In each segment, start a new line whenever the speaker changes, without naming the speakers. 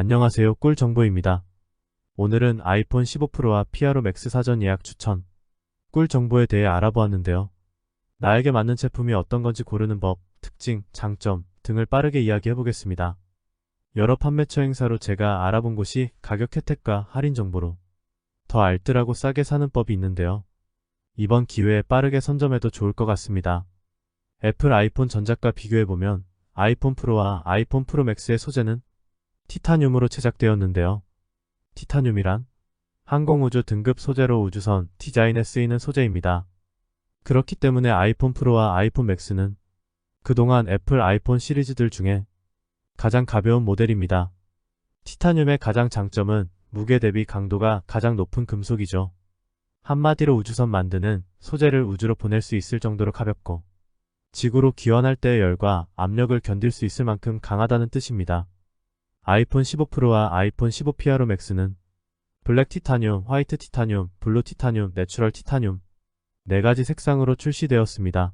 안녕하세요 꿀정보입니다. 오늘은 아이폰 15 프로와 피아로 맥스 사전 예약 추천 꿀 정보에 대해 알아보았는데요. 나에게 맞는 제품이 어떤 건지 고르는 법, 특징, 장점 등을 빠르게 이야기해 보겠습니다. 여러 판매처 행사로 제가 알아본 곳이 가격 혜택과 할인 정보로 더 알뜰하고 싸게 사는 법이 있는데요. 이번 기회에 빠르게 선점해도 좋을 것 같습니다. 애플 아이폰 전작과 비교해보면 아이폰 프로와 아이폰 프로 맥스의 소재는 티타늄으로 제작되었는데요. 티타늄이란 항공우주 등급 소재로 우주선 디자인에 쓰이는 소재입니다. 그렇기 때문에 아이폰 프로와 아이폰 맥스는 그동안 애플 아이폰 시리즈들 중에 가장 가벼운 모델입니다. 티타늄의 가장 장점은 무게 대비 강도가 가장 높은 금속이죠. 한마디로 우주선 만드는 소재를 우주로 보낼 수 있을 정도로 가볍고 지구로 기원할 때의 열과 압력을 견딜 수 있을 만큼 강하다는 뜻입니다. 아이폰 15 프로와 아이폰 15 피아로 맥스는 블랙 티타늄, 화이트 티타늄, 블루 티타늄, 내추럴 티타늄 4가지 색상으로 출시되었습니다.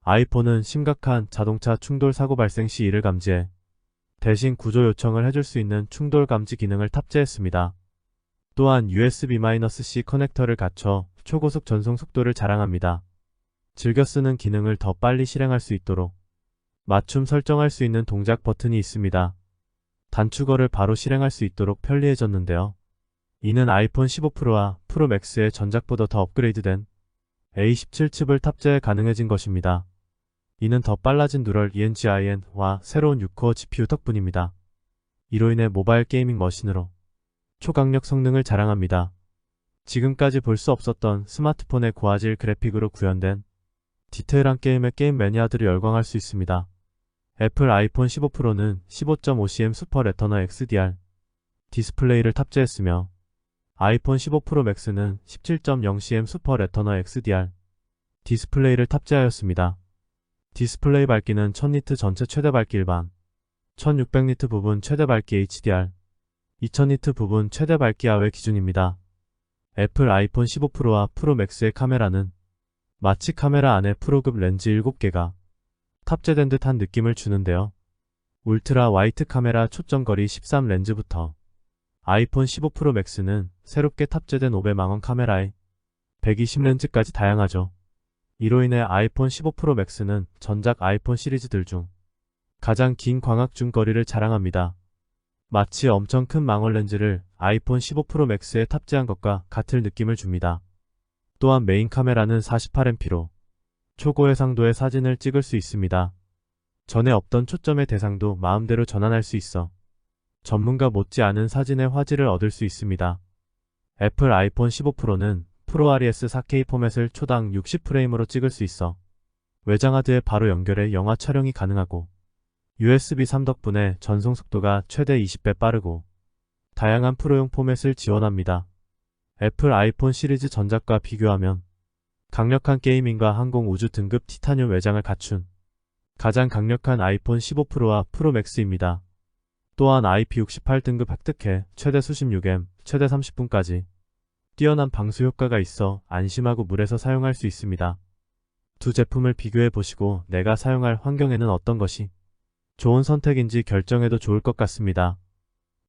아이폰은 심각한 자동차 충돌 사고 발생 시 이를 감지해 대신 구조 요청을 해줄 수 있는 충돌 감지 기능을 탑재했습니다. 또한 USB-C 커넥터를 갖춰 초고속 전송 속도를 자랑합니다. 즐겨 쓰는 기능을 더 빨리 실행할 수 있도록 맞춤 설정할 수 있는 동작 버튼이 있습니다. 단축어를 바로 실행할 수 있도록 편리해졌는데요. 이는 아이폰 15 프로와 프로 맥스의 전작보다 더 업그레이드된 A17 칩을 탑재 가능해진 것입니다. 이는 더 빨라진 누럴 ENGIN와 새로운 6코어 GPU 덕분입니다. 이로 인해 모바일 게이밍 머신으로 초강력 성능을 자랑합니다. 지금까지 볼 수 없었던 스마트폰의 고화질 그래픽으로 구현된 디테일한 게임의 게임 매니아들이 열광할 수 있습니다. 애플 아이폰 15 프로는 15.5cm 슈퍼 레터너 XDR 디스플레이를 탑재했으며 아이폰 15 프로 맥스는 17.0cm 슈퍼 레터너 XDR 디스플레이를 탑재하였습니다. 디스플레이 밝기는 1000니트 전체 최대 밝기 일반, 1600니트 부분 최대 밝기 HDR, 2000니트 부분 최대 밝기 야외 기준입니다. 애플 아이폰 15 프로와 프로 맥스의 카메라는 마치 카메라 안에 프로급 렌즈 7개가 탑재된 듯한 느낌을 주는데요. 울트라 와이트 카메라 초점거리 13 렌즈부터 아이폰 15 프로 맥스는 새롭게 탑재된 500만원 카메라에 120 렌즈까지 다양하죠. 이로 인해 아이폰 15 프로 맥스는 전작 아이폰 시리즈들 중 가장 긴 광학중 거리를 자랑합니다. 마치 엄청 큰 망원 렌즈를 아이폰 15 프로 맥스에 탑재한 것과 같을 느낌을 줍니다. 또한 메인 카메라는 48MP로 초고해상도의 사진을 찍을 수 있습니다. 전에 없던 초점의 대상도 마음대로 전환할 수 있어 전문가 못지않은 사진의 화질을 얻을 수 있습니다. 애플 아이폰 15 프로는 프로 RES 4K 포맷을 초당 60프레임으로 찍을 수 있어 외장하드에 바로 연결해 영화 촬영이 가능하고 USB 3 덕분에 전송 속도가 최대 20배 빠르고 다양한 프로용 포맷을 지원합니다. 애플 아이폰 시리즈 전작과 비교하면 강력한 게이밍과 항공 우주 등급 티타늄 외장을 갖춘 가장 강력한 아이폰 15 프로와 프로 맥스입니다. 또한 IP68 등급 획득해 최대 수심 6M, 최대 30분까지 뛰어난 방수 효과가 있어 안심하고 물에서 사용할 수 있습니다. 두 제품을 비교해 보시고 내가 사용할 환경에는 어떤 것이 좋은 선택인지 결정해도 좋을 것 같습니다.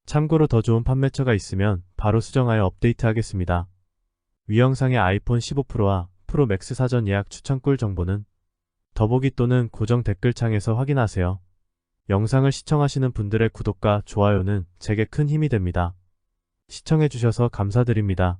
참고로 더 좋은 판매처가 있으면 바로 수정하여 업데이트하겠습니다. 위 영상의 아이폰 15 프로와 프로 맥스 사전 예약 추천 꿀 정보는 더보기 또는 고정 댓글창에서 확인하세요. 영상을 시청하시는 분들의 구독과 좋아요는 제게 큰 힘이 됩니다. 시청해주셔서 감사드립니다.